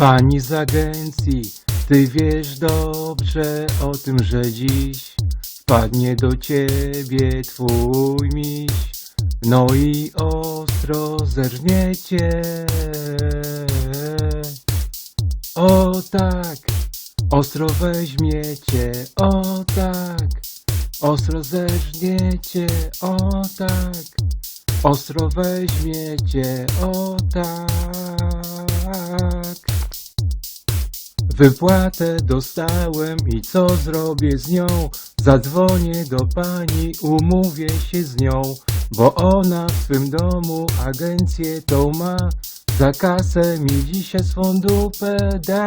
Pani z agencji, ty wiesz dobrze o tym, że dziś wpadnie do ciebie twój miś. No i ostro zerżniecie. O tak, ostro weźmiecie, o tak, ostro zerżniecie, o tak, ostro weźmiecie, o tak. Wypłatę dostałem i co zrobię z nią? Zadzwonię do pani, umówię się z nią, bo ona w swym domu agencję tą ma. Za kasę mi dzisiaj swą dupę da.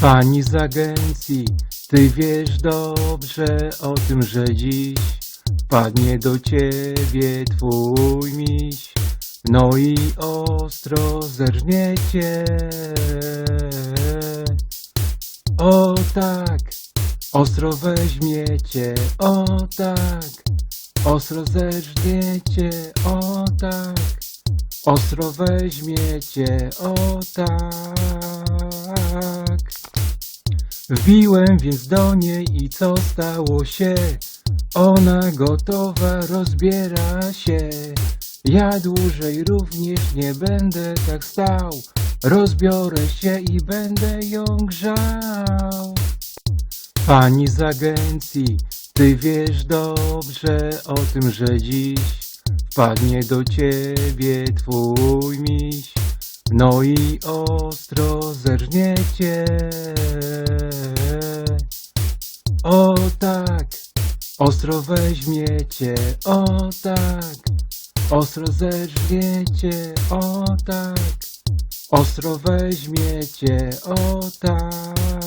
Pani z agencji, ty wiesz dobrze o tym, że dziś wpadnie do ciebie twój miś. No i ostro zerżniecie. O tak, ostro weźmiecie, o tak, ostro zerżniecie, o tak, ostro weźmiecie, o tak. Wbiłem więc do niej i co stało się? Ona gotowa rozbiera się. Ja dłużej również nie będę tak stał. Rozbiorę się i będę ją grzał. Pani z agencji, ty wiesz dobrze o tym, że dziś wpadnie do ciebie twój miś. No i ostro zerżniecie. O tak, ostro weźmiecie, o tak, ostro zerżniecie, o tak, ostro weźmiecie, o tak.